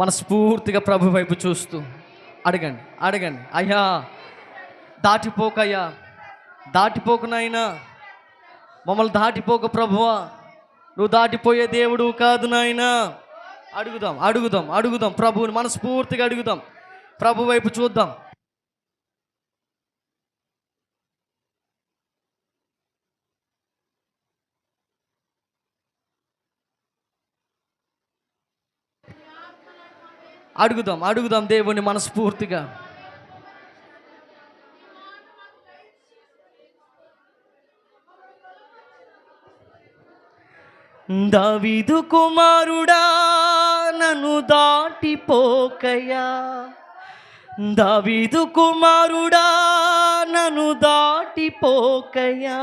మనస్ఫూర్తిగా ప్రభు వైపు చూస్తూ అడగండి అడగండి. అయ్యా దాటిపోకయ్యా దాటిపోకు నాయనా మమ్మల్ని దాటిపోక ప్రభువా. నువ్వు దాటిపోయే దేవుడు కాదు నాయనా. అడుగుదాం అడుగుదాం అడుగుదాం. ప్రభువుని మనస్ఫూర్తిగా అడుగుదాం. ప్రభు వైపు చూద్దాం. అడుగుదాం అడుగుదాం దేవుని మనస్ఫూర్తిగా. దావీదు కుమారుడా నన్ను దాటిపోకయా దావీదు కుమారుడా నన్ను దాటిపోకయా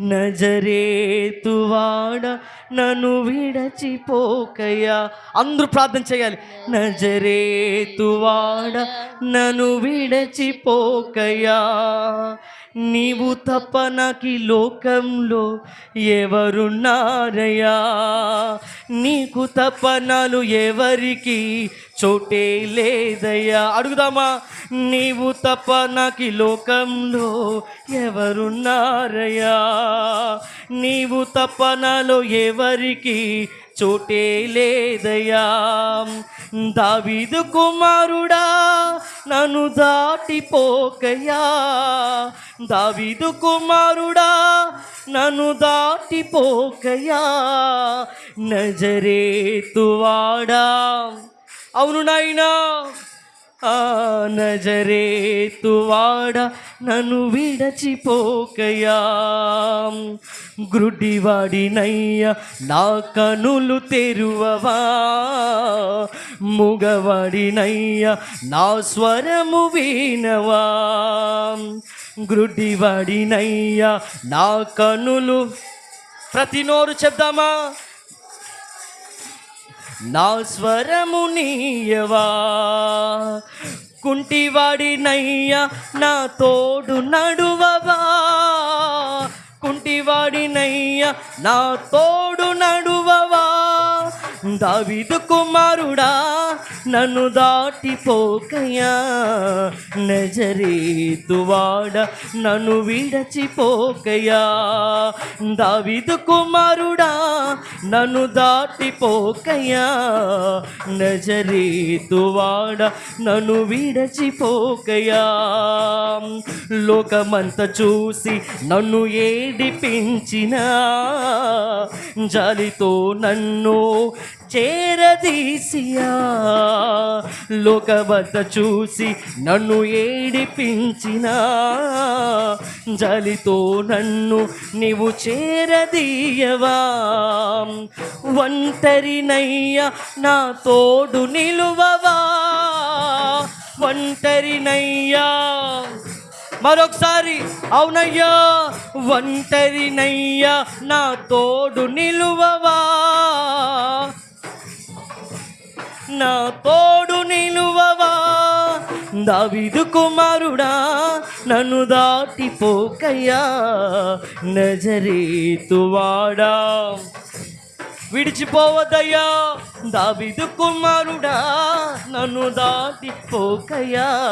నజరేతువాడ నన్ను విడచిపోకయా అందరూ ప్రార్థన చేయాలి. నజరేతువాడ నన్ను విడచిపోకయా నీవు తప్ప నాకు లోకంలో ఎవరున్నారయ్యా? నీకు తప్ప నాలు ఎవరికి చోటే లేదయ్యా. అడుగుదామా? నీవు తప్ప నాకి లోకంలో ఎవరున్నారయ్యా? నీవు తప్ప నాలో ఎవరికి చోటే లేదయ్యా? దావీదు కుమారుడా నన్ను దాటిపోకయ్యా. దావీదు కుమారుడా నన్ను దాటిపోకయ్యా. నజరేతువాడా అవును నాయనా. ఆ నజరేతువాడ నన్ను విడచిపోకయా. గ్రుడ్డివాడినయ్య నా కనులు తెరువవా. ముగవాడినయ్య నా స్వరము వినవా. గ్రుడ్డివాడినయ్య నా కనులు. ప్రతి నోరు చెప్దామా? నా స్వరము నీయవా? కుంటివాడినయ్యా నా తోడు నడువవా? కుంటివాడినయ్యా నా తోడు నడువవా? దావిదు కుమారుడా నన్ను దాటిపోకయా నజరేతువాడ నన్ను విడచిపోకయా దావిదు కుమారుడా నన్ను దాటిపోకయా నజరేతువాడ నన్ను విడచిపోకయా లోకమంత చూసి నన్ను ఏడిపించిన. జాలితో నన్ను చేరదీసియా. లోకబద్ద చూసి నన్ను ఏడిపించినా. జలితో నన్ను నీవు చేరదీయవా. ఒంటరినయ్యా నా తోడు నిలువవా. ఒంటరినయ్యా. మరొకసారి అవునయ్యా. ఒంటరినయ్యా నా తోడు నిలువవా. నా తోడు నిలువవా? దావిదు కుమారుడా నన్ను దాటిపోకయ్యా నజరేతువాడా విడిచిపోవద్దయ్యా. దావిదు కుమారుడా నన్ను దాటిపోకయ్యా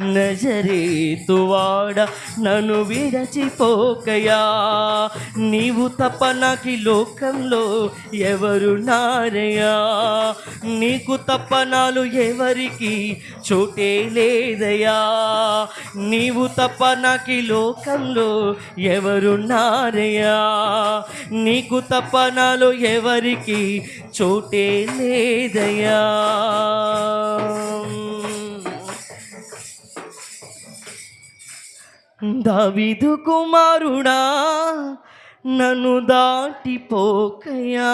నజరేతువాడ నన్ను విడచిపోకయ్యా నీవు తప్ప నాకు లోకంలో ఎవరు నారయ్యా? నీకు తప్ప నాలు ఎవరికి చోటే లేదయ్యా? నీవు తప్ప నాకు లోకంలో ఎవరు నారయ్యా? నీకు తప్ప నాలో ఇంకెవరికి చోటే లేదయా దావిదు కుమారుడా నన్ను దాటిపోకయా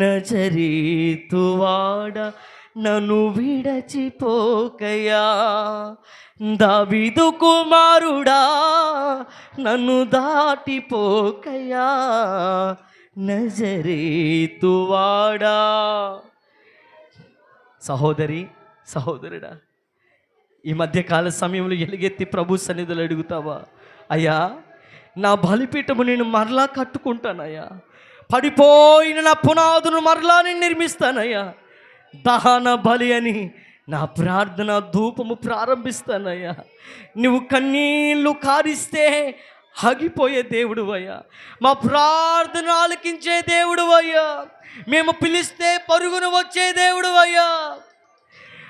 నజరేతువాడ నన్ను విడచిపోకయా దావిదు కుమారుడా నన్ను దాటిపోకయా నజరేతువాడా సహోదరి సహోదరుడా ఈ మధ్యకాల సమయంలో ఎలుగెత్తి ప్రభు సన్నిధులు అడుగుతావా? అయ్యా నా బలిపీఠము నేను మరలా కట్టుకుంటానయ్యా. పడిపోయిన నా పునాదును మరలా నేను నిర్మిస్తానయ్యా. దహన బలి అని నా ప్రార్థన ధూపము ప్రారంభిస్తానయ్యా. నువ్వు కన్నీళ్ళు కారిస్తే ఆగిపోయే దేవుడు అయ్యా. మా ప్రార్థన ఆలకించే దేవుడు అయ్యా. మేము పిలిస్తే పరుగున వచ్చే దేవుడు అయ్యా.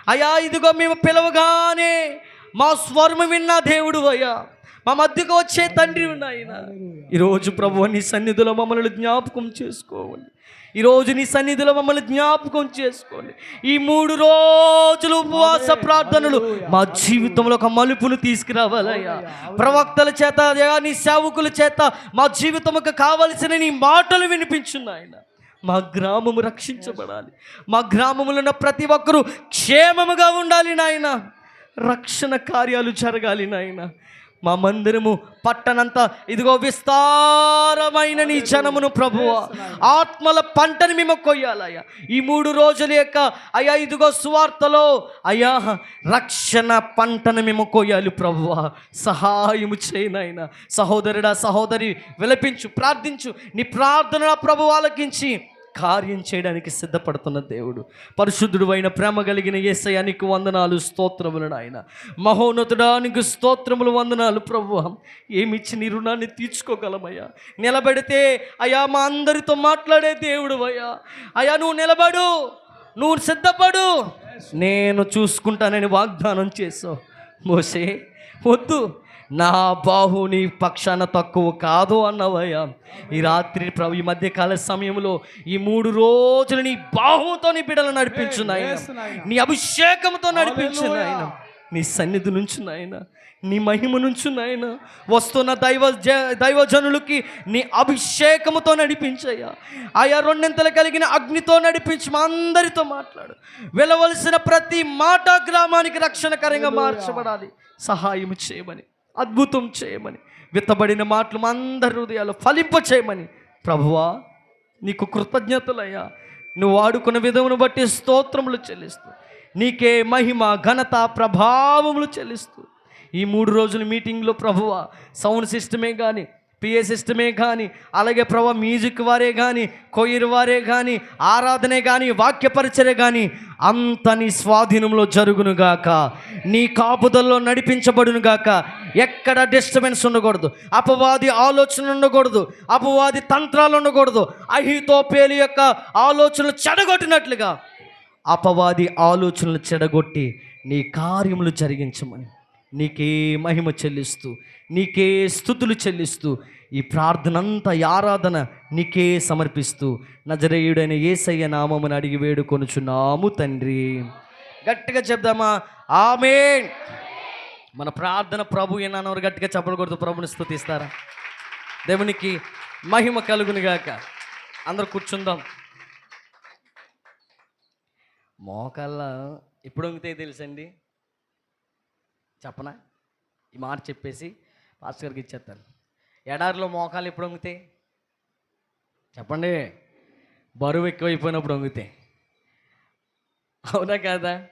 అయ్యా ఇదిగో మేము పిలవగానే మా స్వరము విన్న దేవుడు అయ్యా. మా మధ్యకు వచ్చే తండ్రి ఉన్నాయన. ఈరోజు ప్రభు నీ సన్నిధిలో మమ్మల్ని జ్ఞాపకం చేసుకోవాలి ఈరోజు నీ సన్నిధిలో మమ్మల్ని జ్ఞాపకం చేసుకోండి. ఈ మూడు రోజులు ఉపవాస ప్రార్థనలు మా జీవితంలో ఒక మలుపును తీసుకురావాలయ్యా. ప్రవక్తల చేత నీ సేవకుల చేత మా జీవితముకు కావలసిన నీ మాటలు వినిపించున్నాయన మా గ్రామము రక్షించబడాలి. మా గ్రామములో ఉన్న ప్రతి ఒక్కరూ క్షేమముగా ఉండాలి నాయన. రక్షణ కార్యాలు జరగాలి నాయన. మా మందిరము పట్టనంత ఇదిగో విస్తారమైన నీ జనమును ప్రభువ. ఆత్మల పంటని మేము కొయ్యాలయ్యా. ఈ మూడు రోజుల యొక్క అయ్యా ఇదిగో సువార్తలో అయ్యా రక్షణ పంటను మేము కొయ్యాలి ప్రభువ. సహాయము చేయనైనా సహోదరుడా సహోదరి విలపించు ప్రార్థించు. నీ ప్రార్థన ప్రభు ఆలకించి కార్యం చేయడానికి సిద్ధపడుతున్న దేవుడు. పరిశుద్ధుడు అయిన ప్రేమ కలిగిన ఏసయానికి వందనాలు స్తోత్రములు నాయన. మహోన్నతుడానికి స్తోత్రములు వందనాలు ప్రభు ఏమిచ్చి నీ రుణాన్ని తీర్చుకోగలమయ్యా? నిలబెడితే అయ్యా మా అందరితో మాట్లాడే దేవుడు అయ్యా. అయ్యా నువ్వు నిలబడు. నువ్వు సిద్ధపడు. నేను చూసుకుంటానని వాగ్దానం చేసావు మోసే వద్దు. నా బాహు నీ పక్షాన తక్కువ కాదు అన్నవయ్యా. ఈ రాత్రి ప్రభు ఈ మధ్య కాల సమయంలో ఈ మూడు రోజులు నీ బాహుతో నీ బిడ్డలు నడిపించు నాయన. నీ అభిషేకంతో నడిపించు నాయన. నీ సన్నిధి నుంచి నాయన. నీ మహిమ నుంచి నాయన. వస్తున్న దైవ జ- దైవజనులకి నీ అభిషేకముతో నడిపించయ్యా. ఆయా రెండింతలు కలిగిన అగ్నితో నడిపించి మా అందరితో మాట్లాడు. వెళ్ళవలసిన ప్రతి మాట గ్రామానికి రక్షణకరంగా మార్చబడాలి. సహాయం చేయమని. అద్భుతం చేయమని విత్తబడిన మాటలు మా అందరి హృదయాలు ఫలింప చేయమని. ప్రభువా నీకు కృతజ్ఞతలయ్యా. నువ్వు వాడుకున్న విధమును బట్టి స్తోత్రములు చెల్లిస్తూ నీకే మహిమ ఘనత ప్రభావములు చెల్లిస్తూ ఈ మూడు రోజుల మీటింగ్లో ప్రభువ సౌండ్ సిస్టమే కానీ పిఏ సిస్టమే కానీ అలాగే ప్రభా మ్యూజిక్ వారే కానీ కొయిర్ వారే కానీ ఆరాధనే కానీ వాక్యపరిచరే కానీ అంత నీ స్వాధీనంలో జరుగునుగాక. నీ కాపుదల్లో నడిపించబడునుగాక. ఎక్కడ డిస్టర్బెన్స్ ఉండకూడదు. అపవాది ఆలోచన ఉండకూడదు. అపవాది తంత్రాలు ఉండకూడదు. అహితోపేలి యొక్క ఆలోచనలు చెడగొట్టినట్లుగా. అపవాది ఆలోచనలు చెడగొట్టి నీ కార్యములు జరిగించమని నీకే మహిమ చెల్లిస్తూ నీకే స్థుతులు చెల్లిస్తూ ఈ ప్రార్థన అంతా ఈ ఆరాధన నీకే సమర్పిస్తూ నజరేయుడైన ఏసయ్య నామమును అడిగి వేడుకొనుచున్నాము తండ్రి. గట్టిగా చెప్దామా? ఆమె మన ప్రార్థన ప్రభు ఏనాన్నవారు గట్టిగా చెప్పకూడదు? ప్రభుని స్థుతిస్తారా? దేవునికి మహిమ కలుగునిగాక అందరు కూర్చుందాం. మోకాళ్ళ ఎప్పుడు వంగితే తెలుసండి? చెప్పనా? ఈ మాట చెప్పేసి పాస్టర్ గారికి ఇచ్చేస్తాను. ఎడారిలో మోకాలు ఎప్పుడు వంగుతాయి చెప్పండి. బరువు ఎక్కువైపోయినప్పుడు వంగుతాయి అవునా కాదా?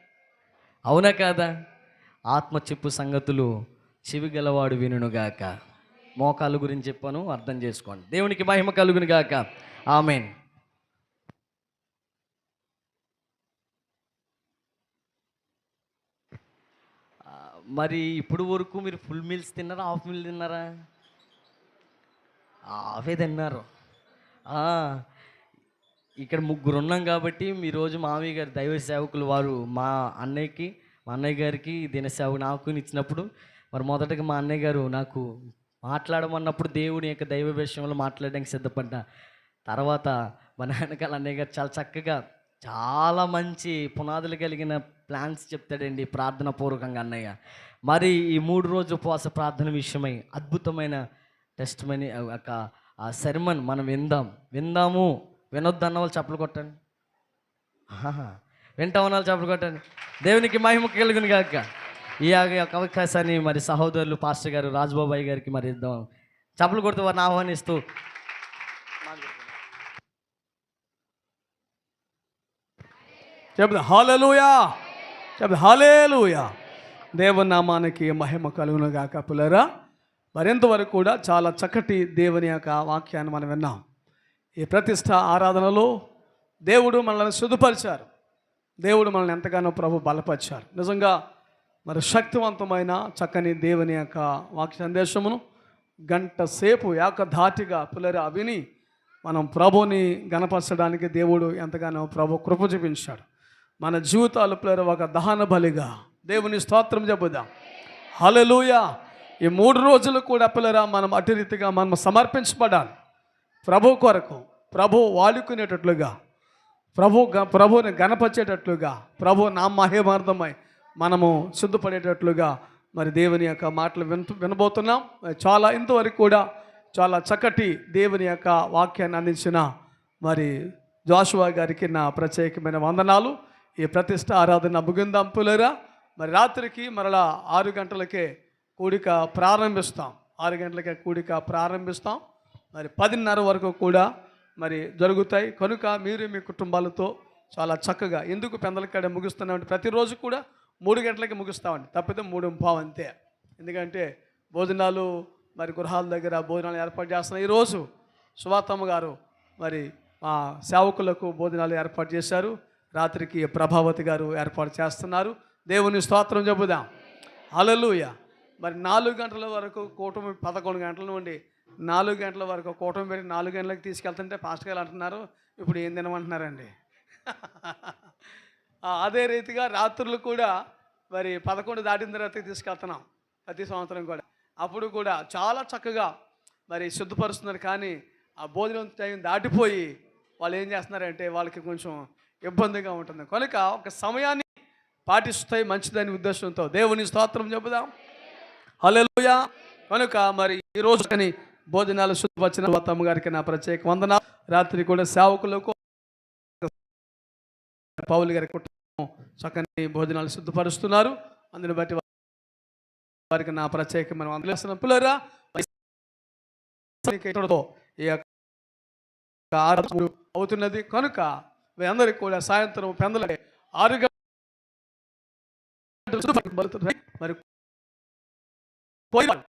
అవునా కాదా? ఆత్మ చెప్పు సంగతులు చెవి గలవాడు వినుగాక మోకాలు గురించి చెప్పాను అర్థం చేసుకోండి. దేవునికి మహిమ కలుగునుగాక. ఆమెన్. మరి ఇప్పుడు వరకు మీరు ఫుల్ మీల్స్ తిన్నారా హాఫ్ మీల్ తిన్నారా? అవే తిన్నారు. ఇక్కడ ముగ్గురు ఉన్నాం కాబట్టి మీ రోజు మామయ్య గారి దైవ సేవకులు వారు మా అన్నయ్యకి మా అన్నయ్య గారికి దినసేవకు నాకు ఇచ్చినప్పుడు మరి మొదటగా మా అన్నయ్య గారు నాకు మాట్లాడమన్నప్పుడు దేవుని యొక్క దైవ విషయంలో మాట్లాడడానికి సిద్ధపడ్డా. తర్వాత మా నాన్నకాల అన్నయ్య గారు చాలా చక్కగా చాలా మంచి పునాదులు కలిగిన ప్లాన్స్ చెప్తాడండి ప్రార్థన పూర్వకంగా అన్నయ్య. మరి ఈ మూడు రోజు ఉపవాస ప్రార్థన విషయమై అద్భుతమైన టెస్ట్ మనీ ఒక ఆ శర్మన్ మనం విందాం. విందాము. వినొద్దు అన్న వాళ్ళు చెప్పలు కొట్టండి. ఆహా. ఉన్న వాళ్ళు కొట్టండి. దేవునికి మహిమ కలుగును కాక ఈ యొక్క అవకాశాన్ని మరి సహోదరులు పాస్టర్ గారు రాజబాబాయ్ గారికి మరి ఇద్దాం. చప్పలు కొడుతూ వారిని ఆహ్వానిస్తూ. చెప్తా హాలలుయా. చెప్తా హాలేలుయా. దేవుని నామానికి మహిమ కలుగును గాక పులరా మరింతవరకు కూడా చాలా చక్కటి దేవుని యొక్క వాక్యాన్ని మనం విన్నాం. ఈ ప్రతిష్ట ఆరాధనలో దేవుడు మనల్ని శుద్ధపరిచారు. దేవుడు మనల్ని ఎంతగానో ప్రభు బలపరిచారు. నిజంగా మరి శక్తివంతమైన చక్కని దేవుని యొక్క వాక్య సందేశమును గంట సేపు ఏకధాటిగా పులరి విని మనం ప్రభుని గణపరచడానికి దేవుడు ఎంతగానో ప్రభు కృప చూపించాడు. మన జీవితాలు పులరి ఒక దహన బలిగా దేవుని స్తోత్రం చెబుదాం. హల్లెలూయా! ఈ మూడు రోజులు కూడా పిల్లరా మనం అటు రీతిగా మనం సమర్పించబడాలి. ప్రభు కొరకు ప్రభు వాడుకునేటట్లుగా ప్రభు గ- ప్రభుని గణపరిచేటట్లుగా ప్రభు నా మహిమార్థమై మనము సిద్ధపడేటట్లుగా మరి దేవుని యొక్క మాటలు విన్ వినబోతున్నాం. చాలా ఇంతవరకు కూడా చాలా చక్కటి దేవుని యొక్క వాక్యాన్ని అందించిన మరి జాషువా గారికి నా ప్రత్యేకమైన వందనాలు. ఈ ప్రతిష్ట ఆరాధన ముగిందాం పులరా మరి రాత్రికి మరలా ఆరు గంటలకే కూడిక ప్రారంభిస్తాం. ఆరు గంటలకే కూడిక ప్రారంభిస్తాం. మరి పదిన్నర వరకు కూడా మరి జరుగుతాయి. కనుక మీరు మీ కుటుంబాలతో చాలా చక్కగా ఎందుకు పెందలకాడ ముగిస్తున్నామంటే ప్రతిరోజు కూడా మూడు గంటలకి ముగిస్తామండి. తప్పితే మూడు పావు అంతే. ఎందుకంటే భోజనాలు మరి గృహాల దగ్గర భోజనాలు ఏర్పాటు చేస్తున్నాయి ఈరోజు సువాతమ్మ గారు మరి మా సేవకులకు భోజనాలు ఏర్పాటు చేశారు. రాత్రికి ప్రభావతి గారు ఏర్పాటు చేస్తున్నారు. దేవుని స్తోత్రం చెబుదాం. హల్లెలూయా. మరి నాలుగు గంటల వరకు కూటమి పదకొండు గంటల నుండి నాలుగు గంటల వరకు కూటమి పెట్టి నాలుగు గంటలకు తీసుకెళ్తుంటే పాస్ట్ గారు అంటున్నారు ఇప్పుడు ఏం తినమంటున్నారండి? అదే రీతిగా రాత్రులు కూడా మరి పదకొండు దాటిన తర్వాత తీసుకెళ్తున్నాం ప్రతి సంవత్సరం కూడా. అప్పుడు కూడా చాలా చక్కగా మరి శుద్ధపరుస్తున్నారు కానీ ఆ భోజనం టైం దాటిపోయి వాళ్ళు ఏం చేస్తున్నారంటే వాళ్ళకి కొంచెం ఇబ్బందిగా ఉంటుంది. కనుక ఒక సమయాన్ని పాటిస్తాయి మంచిదని ఉద్దేశంతో దేవుని స్తోత్రం చెబుదాం. హలోయ కనుక మరి ఈ రోజు కానీ భోజనాలు వచ్చిన తమ్మ గారికి నా ప్రత్యేక వందన రాత్రి కూడా సేవకులకు పౌలు గారి కుటుంబం చక్కని భోజనాలు శుద్ధపరుస్తున్నారు. అందుని బట్టి వారికి నా ప్రత్యేకమైన వందలేసిన పిల్లరా ఈ యొక్క అవుతున్నది. కనుక అందరికి కూడా సాయంత్రం పెందలే ఆరు మరి போய்